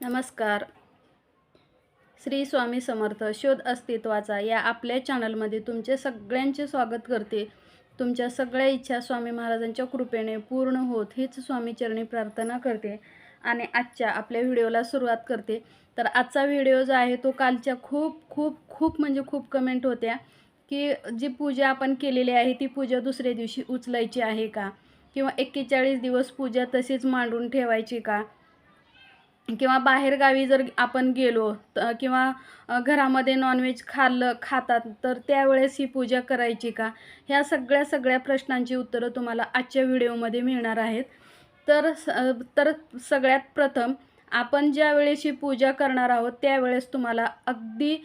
नमस्कार. श्री स्वामी समर्थ शोध अस्तित्वाचा या आपल्या चॅनलमध्ये तुमचे सगळ्यांचे स्वागत करते. तुमच्या सगळ्या इच्छा स्वामी महाराजांच्या कृपेने पूर्ण होत हीच स्वामीचरणी प्रार्थना करते आणि आजच्या आपल्या व्हिडिओला सुरुवात करते. तर आजचा व्हिडिओ जो आहे तो कालच्या खूप खूप खूप म्हणजे खूप कमेंट होत्या की जी पूजा आपण केलेली आहे ती पूजा दुसऱ्या दिवशी उचलायची आहे का? किंवा एक्केचाळीस दिवस पूजा तशीच मांडून ठेवायची का? किंवा बाहेरगावी जर आपण गेलो तर किंवा घरामध्ये नॉनव्हेज खाल्लं खातात तर त्यावेळेस ही पूजा करायची का? ह्या सगळ्या सगळ्या प्रश्नांची उत्तरं तुम्हाला आजच्या व्हिडिओमध्ये मिळणार आहेत. तर स तर सगळ्यात प्रथम आपण ज्या वेळेस ही पूजा करणार आहोत त्यावेळेस तुम्हाला अगदी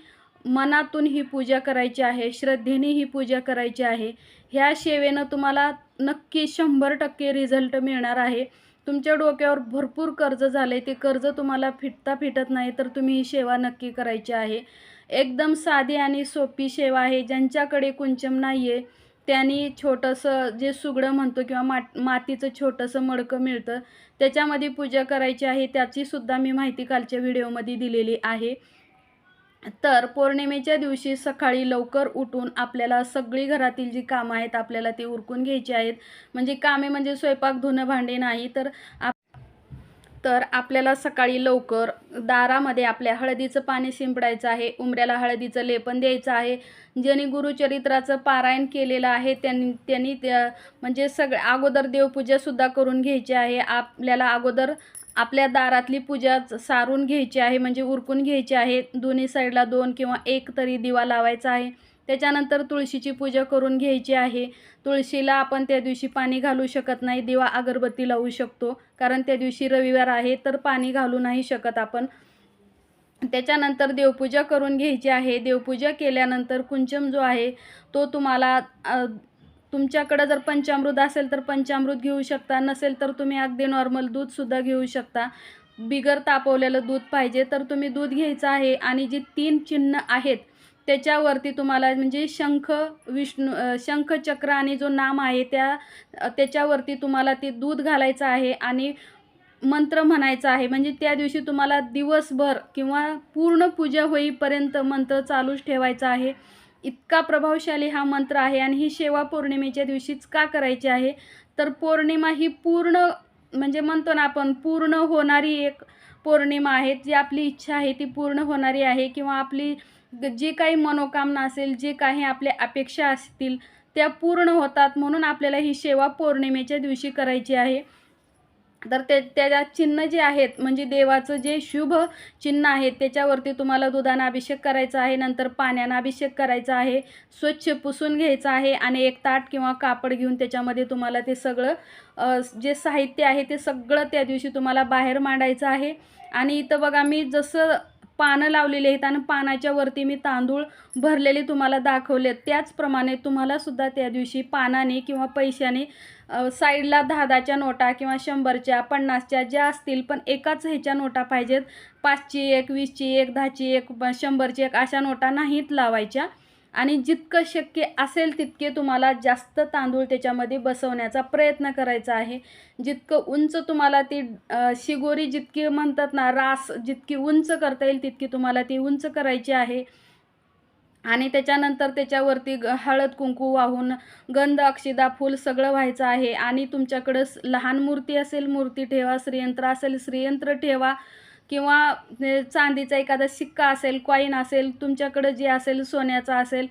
मनातून ही पूजा करायची आहे श्रद्धेने ही पूजा करायची आहे. ह्या सेवेनं तुम्हाला नक्की शंभर टक्के रिझल्ट मिळणार आहे. तुमच्या डोक्यावर भरपूर कर्ज झालं आहे ते कर्ज तुम्हाला फिटता फिटत नाही तर तुम्ही ही सेवा नक्की करायची आहे. एकदम साधी आणि सोपी सेवा आहे. ज्यांच्याकडे कुंचम नाही आहे त्यांनी छोटंसं जे सुगडं म्हणतो किंवा मा मातीचं छोटंसं मडकं मिळतं त्याच्यामध्ये पूजा करायची आहे. त्याचीसुद्धा मी माहिती कालच्या व्हिडिओमध्ये दिलेली आहे. तर पौर्णिमेच्या दिवशी सकाळी लवकर उठून आपल्याला सगळी घरातील जी कामं आहेत आपल्याला ती उरकून घ्यायची आहेत. म्हणजे कामे म्हणजे स्वयंपाक धुणं भांडे नाही तर आप तर आपल्याला सकाळी लवकर दारामध्ये आपल्या हळदीचं पाणी शिंपडायचं आहे उमऱ्याला हळदीचं लेपन द्यायचं आहे. ज्यांनी गुरुचरित्राचं पारायण केलेलं आहे त्यांनी त्यांनी त्या म्हणजे सगळ्या अगोदर देवपूजासुद्धा करून घ्यायची आहे. आपल्याला अगोदर आपल्या दारातली पूजा सारून घ्यायची आहे म्हणजे उरकून घ्यायची आहे. दोन्ही साईडला दोन किंवा एक तरी दिवा लावायचा आहे. त्याच्यानंतर तुळशीची पूजा करून घ्यायची आहे. तुळशीला आपण त्या दिवशी पाणी घालू शकत नाही दिवा अगरबत्ती लावू शकतो. कारण त्या दिवशी रविवार आहे तर पाणी घालू नाही शकत आपण. त्याच्यानंतर देवपूजा करून घ्यायची आहे. देवपूजा केल्यानंतर कुंचम जो आहे तो तुम्हाला तुमच्याकडं जर पंचामृत असेल तर पंचामृत घेऊ शकता नसेल तर तुम्ही अगदी नॉर्मल दूधसुद्धा घेऊ शकता. बिगर तापवलेलं दूध पाहिजे तर तुम्ही दूध घ्यायचं आहे आणि जी तीन चिन्ह आहेत त्याच्यावरती तुम्हाला म्हणजे शंख विष्णू शंख चक्र आणि जो नाम आहे त्या त्याच्यावरती तुम्हाला ते दूध घालायचं आहे आणि मंत्र म्हणायचा आहे. म्हणजे त्या दिवशी तुम्हाला दिवसभर किंवा पूर्ण पूजा होईपर्यंत मंत्र चालूच ठेवायचा आहे. इतका प्रभावशाली हा मंत्र आहे आणि ही सेवा पौर्णिमेच्या दिवशीच का करायची आहे? तर पौर्णिमा ही पूर्ण म्हणजे म्हणतो ना आपण पूर्ण होणारी एक पौर्णिमा आहे. जी आपली इच्छा आहे ती पूर्ण होणारी आहे किंवा आपली जी काही मनोकामना असेल जे काही आपल्या अपेक्षा असतील त्या पूर्ण होतात म्हणून आपल्याला ही सेवा पौर्णिमेच्या दिवशी करायची आहे. तर ते त्याच्या चिन्ह जे आहेत म्हणजे देवाचं जे शुभ चिन्ह आहे त्याच्यावरती तुम्हाला दुधानं अभिषेक करायचा आहे नंतर पाण्यानं अभिषेक करायचा आहे स्वच्छ पुसून घ्यायचं आहे आणि एक ताट किंवा कापड घेऊन त्याच्यामध्ये तुम्हाला ते सगळं जे साहित्य आहे ते सगळं त्या दिवशी तुम्हाला बाहेर मांडायचं आहे. आणि इथं बघा मी जसं पानं लावलेली आहेत आणि पानाच्या वरती मी तांदूळ भरलेले तुम्हाला दाखवले त्याचप्रमाणे तुम्हालासुद्धा त्या दिवशी पानाने किंवा पैशाने साईडला दहा दहाच्या नोटा किंवा शंभरच्या पन्नासच्या ज्या असतील पण एकाच ह्याच्या नोटा पाहिजेत. पाचची एक वीसची एक दहाची एक शंभरची एक अशा नोटा नाहीत लावायच्या. आणि जितकं शक्य असेल तितके तुम्हाला जास्त तांदूळ त्याच्यामध्ये बसवण्याचा प्रयत्न करायचा आहे. जितकं उंच तुम्हाला ती शिगोरी जितकी म्हणतात ना रास जितकी उंच करता येईल तितकी तुम्हाला ती उंच करायची आहे. आणि त्याच्यानंतर त्याच्यावरती ग- हळद कुंकू वाहून गंध अक्षिदा फूल सगळं व्हायचं आहे. आणि तुमच्याकडं स- लहान मूर्ती असेल मूर्ती ठेवा. श्रीयंत्र असेल श्रीयंत्र ठेवा. किंवा चांदीचा एखादा शिक्का असेल कॉईन असेल तुमच्याकडं जे असेल सोन्याचा असेल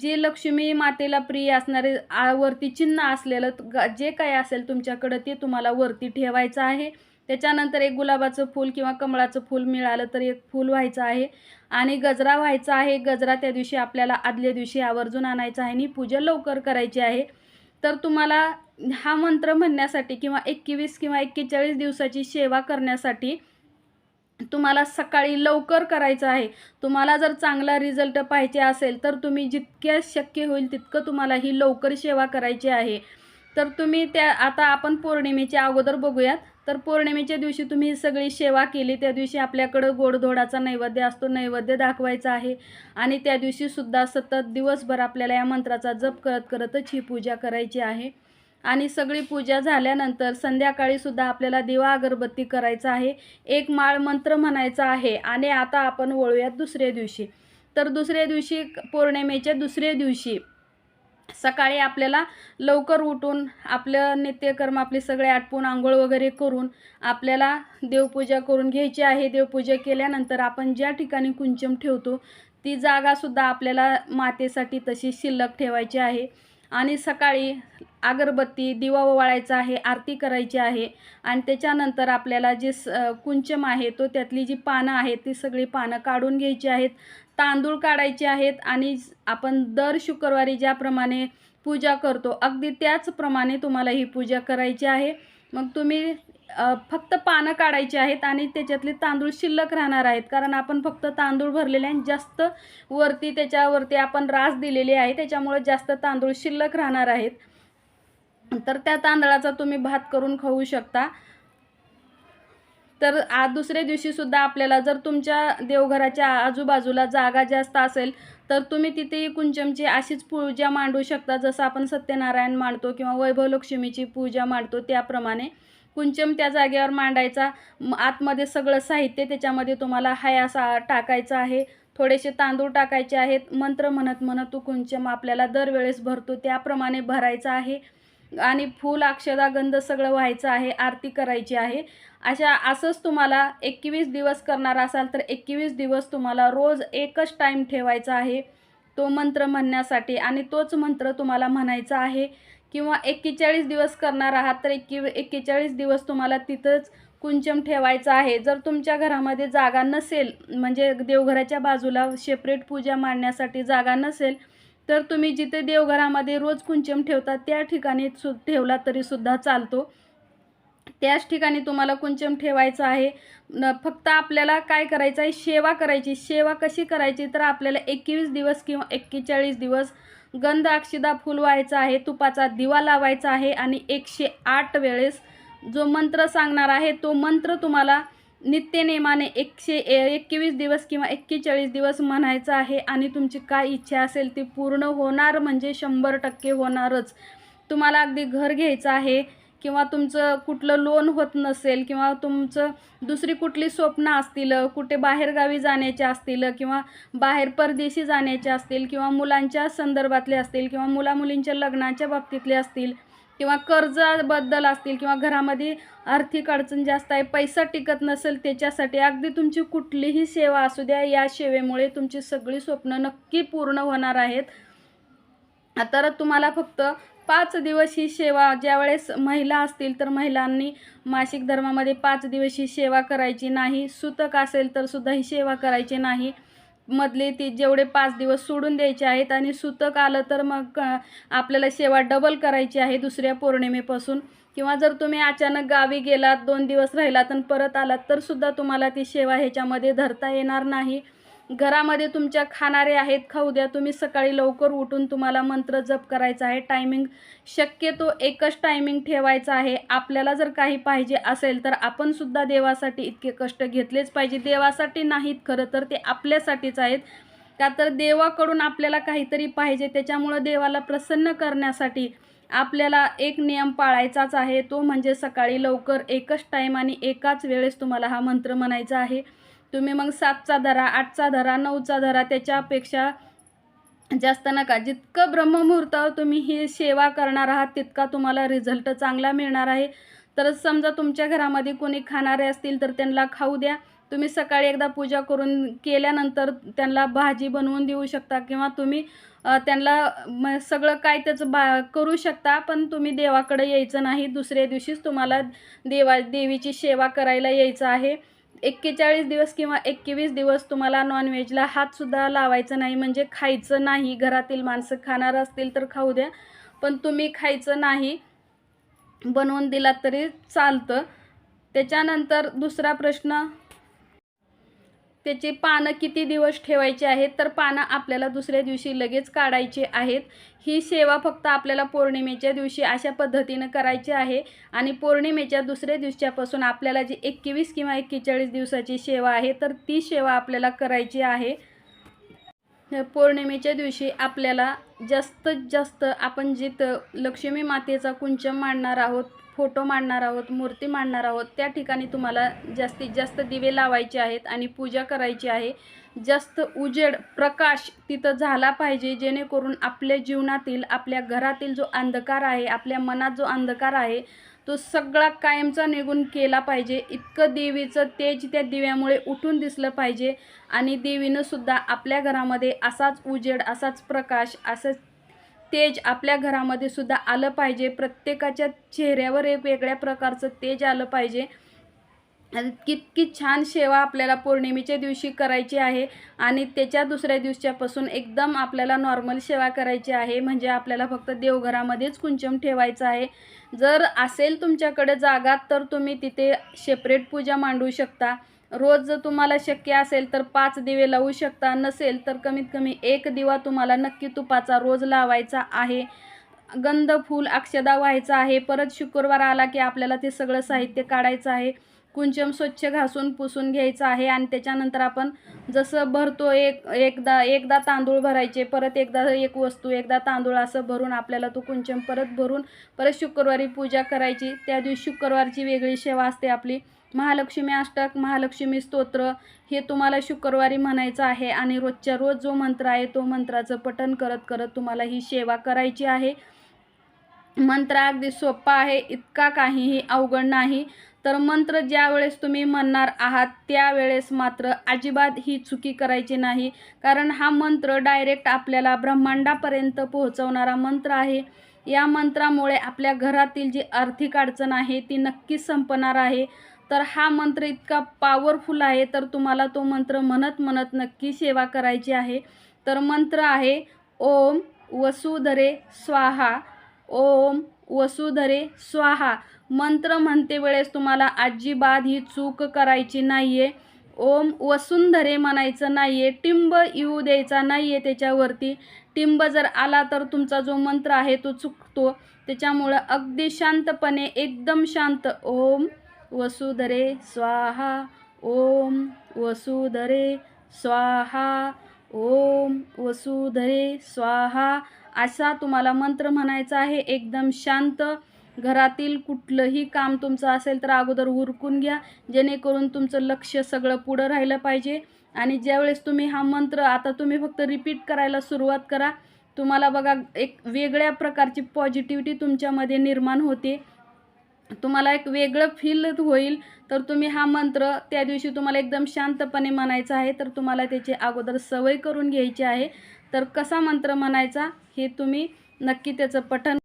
जे लक्ष्मी मातेला प्रिय असणारे वरती चिन्ह असलेलं ग- जे काही असेल तुमच्याकडं ते तुम्हाला वरती ठेवायचं आहे. त्याच्यानंतर एक गुलाबाचं फूल किंवा कमळाचं फूल मिळालं तर एक फूल व्हायचं आहे. आणि गजरा व्हायचा आहे. गजरा त्या दिवशी आपल्याला आदल्या दिवशी आवर्जून आणायचा आहे आणि पूजा लवकर करायची आहे. तर तुम्हाला हा मंत्र म्हणण्यासाठी किंवा एकवीस किंवा एक्केचाळीस दिवसाची सेवा करण्यासाठी तुम्हाला सकाळी लवकर करायचं आहे. तुम्हाला जर चांगला रिझल्ट पाहिजे असेल तर तुम्ही जितक्या शक्य होईल तितकं तुम्हाला ही लवकर सेवा करायची आहे. तर तुम्ही त्या आता आपण पौर्णिमेच्या अगोदर बघूयात. तर पौर्णिमेच्या दिवशी तुम्ही सगळी सेवा केली. त्या दिवशी आपल्याकडं गोडधोडाचा नैवेद्य असतो नैवेद्य दाखवायचा आहे. आणि त्या दिवशीसुद्धा सतत दिवसभर आपल्याला या मंत्राचा जप करत करतच ही पूजा करायची आहे. आणि सगळी पूजा झाल्यानंतर संध्याकाळी सुद्धा आपल्याला दिवा अगरबत्ती करायचा आहे. एक माळ मंत्र म्हणायचा आहे आणि आता आपण वळूयात दुसऱ्या दिवशी. तर दुसऱ्या दिवशी पौर्णिमेच्या दुसऱ्या दिवशी सकाळी आपल्याला लवकर उठून आपलं नित्यकर्म आपले सगळे आटपून आंघोळ वगैरे करून आपल्याला देवपूजा करून घ्यायची आहे. देवपूजा केल्यानंतर आपण ज्या ठिकाणी कुंचम ठेवतो ती जागासुद्धा आपल्याला मातेसाठी तशी शिल्लक ठेवायची आहे. आणि सकाळी अगरबत्ती दिवा ओवाळायचा आहे आरती करायची आहे. आणि त्याच्यानंतर आपल्याला जे स कुंचम आहे तो त्यातली जी पानं आहेत ती सगळी पानं काढून घ्यायची आहेत. तांदूळ काढायचे आहेत आणि आपण दर शुक्रवारी ज्याप्रमाणे पूजा करतो अगदी त्याचप्रमाणे तुम्हाला ही पूजा करायची आहे. मग तुम्ही फक्त पानं काढायची आहेत आणि त्याच्यातले तांदूळ शिल्लक राहणार आहेत. कारण आपण फक्त तांदूळ भरलेले आणि जास्त वरती त्याच्यावरती आपण रास दिलेली आहे. त्याच्यामुळे जास्त तांदूळ शिल्लक राहणार आहेत. तर त्या तांदळाचा तुम्ही भात करून खाऊ शकता. तर आ दुसऱ्या दिवशीसुद्धा आपल्याला जर तुमच्या देवघराच्या आजूबाजूला जागा जास्त असेल तर तुम्ही तिथे कुंचमची अशीच पूजा मांडू शकता. जसं आपण सत्यनारायण मांडतो किंवा वैभव लक्ष्मीची पूजा मांडतो त्याप्रमाणे. कुंचम त्या जागेवर मांडायचा. आतमध्ये सगळं साहित्य त्याच्यामध्ये तुम्हाला हाय असा टाकायचा आहे. थोडेसे तांदूळ टाकायचे आहेत. मंत्र म्हणत म्हणत तो कुंचम आपल्याला दरवेळेस भरतो. त्याप्रमाणे भरायचा आहे. आणि फूल अक्षदा गंध सगळं व्हायचं आहे. आरती करायची आहे. अशा असंच तुम्हाला एकवीस दिवस करणार असाल तर एकवीस दिवस तुम्हाला रोज एकच टाईम ठेवायचा आहे. तो मंत्र म्हणण्यासाठी. आणि तोच मंत्र तुम्हाला म्हणायचा आहे. किंवा एक्केचाळीस दिवस करणार आहात तर एक्के एक्केचाळीस दिवस तुम्हाला तिथंच कुंचम ठेवायचं आहे. जर तुमच्या घरामध्ये जागा नसेल म्हणजे देवघराच्या बाजूला सेपरेट पूजा मांडण्यासाठी जागा नसेल तर तुम्ही जिथे देवघरामध्ये रोज कुंचम ठेवता त्या ठिकाणी सु ठेवला तरीसुद्धा चालतो. त्याच ठिकाणी तुम्हाला कुंचम ठेवायचं आहे. न फक्त आपल्याला काय करायचं आहे? सेवा करायची. सेवा कशी करायची? तर आपल्याला एकवीस दिवस किंवा एक्केचाळीस दिवस गंध अक्षिदा फुल व्हायचा आहे तुपाचा दिवा लावायचा आहे आणि एकशे आठ वेळेस जो मंत्र सांगणार आहे तो मंत्र तुम्हाला नित्यनेमाने एकशे एकवीस दिवस किंवा एक्केचाळीस दिवस म्हणायचा आहे आणि तुमची काय इच्छा असेल ती पूर्ण होणार म्हणजे शंभर टक्के होणारच. तुम्हाला अगदी घर घ्यायचं आहे किंवा तुमचं कुठलं लोन होत नसेल किंवा तुमचं दुसरी कुठली स्वप्न असतील कुठे बाहेरगावी जाण्याचे असतील किंवा बाहेर परदेशी जाण्याचे असतील किंवा मुलांच्या संदर्भातले असतील किंवा मुलामुलींच्या लग्नाच्या बाबतीतले असतील किंवा कर्जाबद्दल असतील किंवा घरामध्ये आर्थिक अडचण जास्त आहे पैसा टिकत नसेल त्याच्यासाठी अगदी तुमची कुठलीही सेवा असू द्या या सेवेमुळे तुमची सगळी स्वप्न नक्की पूर्ण होणार आहेत. तर तुम्हाला फक्त पाच दिवस ही सेवा ज्यावेळेस महिला असतील तर महिलांनी मासिक धर्मामध्ये पाच दिवस ही सेवा करायची नाही. सुतक असेल तर सुद्धा ही सेवा करायची नाही. मधले ती जेवढे पाच दिवस सोडून द्यायचे आहेत आणि सुतक आलं तर मग आपल्याला सेवा डबल करायची आहे दुसऱ्या पौर्णिमेपासून. किंवा जर तुम्ही अचानक गावी गेलात दोन दिवस राहिलात आणि परत आलात तर सुद्धा तुम्हाला ती सेवा ह्याच्यामध्ये धरता येणार नाही. घरामध्ये तुमच्या खाणारे आहेत खाऊ द्या. तुम्ही सकाळी लवकर उठून तुम्हाला मंत्र जप करायचा आहे. टायमिंग शक्यतो एकच टायमिंग ठेवायचा आहे. आपल्याला जर काही पाहिजे असेल तर आपण सुद्धा देवासाठी इतके कष्ट घेतलेच पाहिजे. देवासाठी नाहीत खरं तर ते आपल्यासाठीच आहेत. का तर देवाकडून आपल्याला काहीतरी पाहिजे. त्याच्यामुळं देवाला प्रसन्न करण्यासाठी आपल्याला एक नियम पाळायचाच आहे. तो म्हणजे सकाळी लवकर एकच टाईम आणि एकाच वेळेस तुम्हाला हा मंत्र म्हणायचा आहे. तुम्ही मग सातचा धरा आठचा धरा नऊचा धरा त्याच्यापेक्षा जास्त नका. जितकं ब्रह्ममुहूर्तावर तुम्ही ही सेवा करणार आहात तितका तुम्हाला रिझल्ट चांगला मिळणार आहे. तर समजा तुमच्या घरामध्ये कोणी खाणारे असतील तर त्यांना खाऊ द्या. तुम्ही सकाळी एकदा पूजा करून केल्यानंतर त्यांना भाजी बनवून देऊ शकता किंवा तुम्ही त्यांना सगळं काय त्याचं बा करू शकता पण तुम्ही देवाकडे यायचं नाही. दुसऱ्या दिवशीच तुम्हाला देवा देवीची सेवा करायला यायचं आहे. एक्केचाळीस दिवस किंवा एकवीस दिवस तुम्हाला नॉनव्हेजला हातसुद्धा लावायचं नाही म्हणजे खायचं नाही. घरातील माणसं खाणार असतील तर खाऊ द्या पण तुम्ही खायचं नाही बनवून दिलात तरी चालतं. त्याच्यानंतर दुसरा प्रश्न त्याची पानं किती दिवस ठेवायची आहेत तर पानं आपल्याला दुसऱ्या दिवशी लगेच काढायची आहेत. ही सेवा फक्त आपल्याला पौर्णिमेच्या दिवशी अशा पद्धतीनं करायची आहे आणि पौर्णिमेच्या दुसऱ्या दिवसापासून आपल्याला जी एकवीस किंवा एक्केचाळीस दिवसाची सेवा आहे तर ती सेवा आपल्याला करायची आहे. पौर्णिमेच्या दिवशी आपल्याला जास्तीत जास्त आपण जिथं लक्ष्मी मातेचा कुंचम मांडणार आहोत फोटो मांडणार आहोत मूर्ती मांडणार आहोत त्या ठिकाणी तुम्हाला जास्तीत जास्त दिवे लावायचे आहेत आणि पूजा करायची आहे. जास्त उजेड प्रकाश तिथं झाला पाहिजे जेणेकरून आपल्या जीवनातील आपल्या घरातील जो अंधकार आहे आपल्या मनात जो अंधकार आहे तो सगळा कायमचा निघून केला पाहिजे. इतकं देवीचं तेज त्या दिव्यामुळे उठून दिसलं पाहिजे. आणि देवीनं सुद्धा आपल्या घरामध्ये असाच उजेड असाच प्रकाश असंच तेज आपल्या घरामध्ये सुद्धा आलं पाहिजे. प्रत्येकाच्या चेहऱ्यावर एक वेगळ्या प्रकारचं तेज आलं पाहिजे. कितकी छान सेवा आपल्याला पौर्णिमेच्या दिवशी करायची आहे आणि त्याच्या दुसऱ्या दिवसापासून एकदम आपल्याला नॉर्मल सेवा करायची आहे. म्हणजे आपल्याला फक्त देवघरामध्येच कुंचम ठेवायचं आहे. जर असेल तुमच्याकडे जागा तर तुम्ही तिथे सेपरेट पूजा मांडू शकता. रोज जर तुम्हाला शक्य असेल तर पाच दिवे लावू शकता. नसेल तर कमीत कमी एक दिवा तुम्हाला नक्की तुपाचा रोज लावायचा आहे. गंध फूल अक्षदा व्हायचं आहे. परत शुक्रवार आला की आपल्याला ते सगळं साहित्य काढायचं आहे. कुंचम स्वच्छ घासून पुसून घ्यायचं आहे आणि त्याच्यानंतर आपण जसं भरतो एक एकदा एकदा तांदूळ भरायचे परत एकदा एक वस्तू एकदा तांदूळ असं भरून आपल्याला तो कुंचम परत भरून परत शुक्रवारी पूजा करायची. त्या दिवशी शुक्रवारची वेगळी सेवा असते आपली. महालक्ष्मी अष्टक महालक्ष्मी स्तोत्र हे तुम्हाला शुक्रवारी म्हणायचं आहे आणि रोजच्या रोज जो मंत्र आहे तो मंत्राचं पठन करत करत तुम्हाला ही सेवा करायची आहे. मंत्र अगदी सोपा आहे इतका काहीही अवघड नाही. तर मंत्र ज्या वेळेस तुम्ही म्हणणार आहात त्यावेळेस मात्र अजिबात ही चुकी करायची नाही. कारण हा मंत्र डायरेक्ट आपल्याला ब्रह्मांडापर्यंत पोहोचवणारा मंत्र आहे. या मंत्रामुळे आपल्या घरातील जी आर्थिक अडचण आहे ती नक्कीच संपणार आहे. तर हा मंत्र इतका पॉवरफुल आहे तर तुम्हाला तो मंत्र म्हणत म्हणत नक्की सेवा करायची आहे. तर मंत्र आहे ओम वसुधरे स्वाहा ओम वसुधरे स्वाहा. मंत्र म्हणते वेळेस तुम्हाला अजिबात ही चूक करायची नाही आहे ओम वसुंधरे म्हणायचं नाही आहे टिंब येऊ द्यायचा नाही आहे त्याच्यावरती. टिंब जर आला तर तुमचा जो मंत्र आहे तो चुकतो. त्याच्यामुळं अगदी शांतपणे एकदम शांत. ओम वसुधरे स्वाहा. ओम वसुधरे स्वाहा. ओम वसुधरे स्वाहा. असा तुम्हाला मंत्र म्हणायचा आहे. एकदम शांत घरातील कुठलंही काम तुमचं असेल तर अगोदर उरकून घ्या. जेणेकरून तुमचं लक्ष सगळं पुढं राहिलं पाहिजे. आणि ज्यावेळेस तुम्ही हा मंत्र आता तुम्ही फक्त रिपीट करायला सुरुवात करा. तुम्हाला बघा एक वेगळ्या प्रकारची पॉझिटिव्हिटी तुमच्यामध्ये निर्माण होते. तुम्हाला एक वेगळं फील होईल. तर तुम्ही हा मंत्र त्या दिवशी तुम्हाला एकदम शांतपणे म्हणायचा आहे. तर तुम्हाला त्याची अगोदर सवय करून घ्यायची आहे. तर कसा मंत्र म्हणायचा हे तुम्ही नक्की त्याचं पठण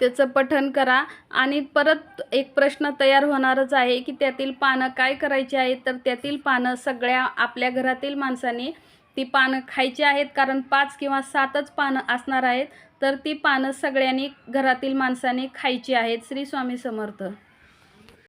त्याचं पठण करा. आणि परत एक प्रश्न तयार होणारच आहे की त्यातील पानं काय करायची आहेत? तर त्यातील पानं सगळ्या आपल्या घरातील माणसाने ती पानं खायची आहेत. कारण पाच किंवा सातच पानं असणार आहेत. तर ती पानं सगळ्यांनी घरातील माणसाने खायची आहेत. श्री स्वामी समर्थ.